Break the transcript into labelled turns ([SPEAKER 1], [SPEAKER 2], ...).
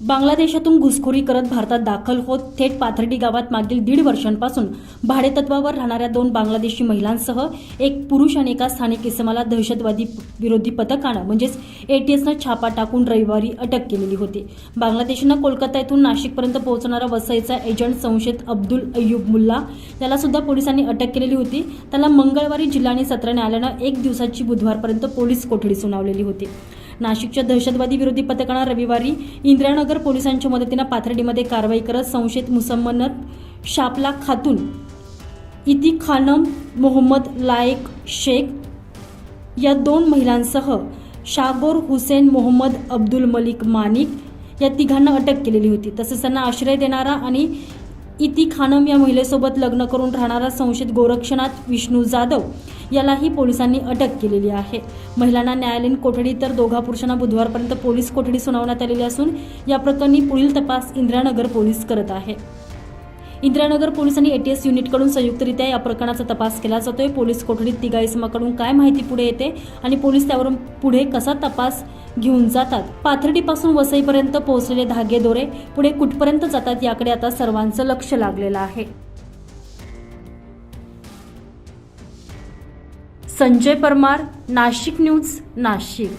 [SPEAKER 1] बांगलादेशातून घुसखोरी करत भारतात दाखल होत थेट पाथर्डी गावात मागील दीड वर्षांपासून भाडेतत्वावर राहणाऱ्या दोन बांगलादेशी महिलांसह एक पुरुष आणि एका स्थानिक इसमाला दहशतवादी विरोधी पथकानं म्हणजेच एटीएसनं छापा टाकून रविवारी अटक केलेली होती. बांगलादेशनं कोलकाता येथून नाशिकपर्यंत पोहोचणारा वसईचा एजंट संशयित अब्दुल अय्यूब मुल्ला त्याला सुद्धा पोलिसांनी अटक केलेली होती. त्याला मंगळवारी जिल्हा आणि सत्र न्यायालयानं एक दिवसाची बुधवारपर्यंत पोलीस कोठडी सुनावलेली होती. नाशिकच्या दहशतवादी विरोधी पथकानं रविवारी इंदिरानगर पोलिसांच्या मदतीनं पाथर्डीमध्ये कारवाई करत संशयित मुसम्मनत शापला खातून इती खानम मोहम्मद लायक शेख या दोन महिलांसह शागोर हुसेन मोहम्मद अब्दुल मलिक मानिक या तिघांना अटक केलेली होती. तसेच त्यांना आश्रय देणारा आणि इती खानम या महिलेसोबत लग्न करून राहणारा संशयित गोरक्षनाथ विष्णू जाधव यालाही पोलिसांनी अटक केलेली आहे. महिलांना न्यायालयीन कोठडी तर दोघा पुरुषांना बुधवारपर्यंत पोलीस कोठडी सुनावण्यात आलेली असून या प्रकरणी पुढील तपास इंदिरानगर पोलीस करत आहे. इंदिरानगर पोलिसांनी एटीएस युनिटकडून संयुक्तरित्या या प्रकरणाचा तपास केला जातोय. पोलीस कोठडीत तिघा इसमाकडून काय माहिती पुढे येते आणि पोलीस त्यावरून पुढे कसा तपास घेऊन जातात? पाथर्डीपासून वसईपर्यंत पोहोचलेले धागे दोरे पुढे कुठपर्यंत जातात याकडे आता सर्वांचं लक्ष लागलेलं आहे. संजय परमार नाशिक न्यूज नाशिक.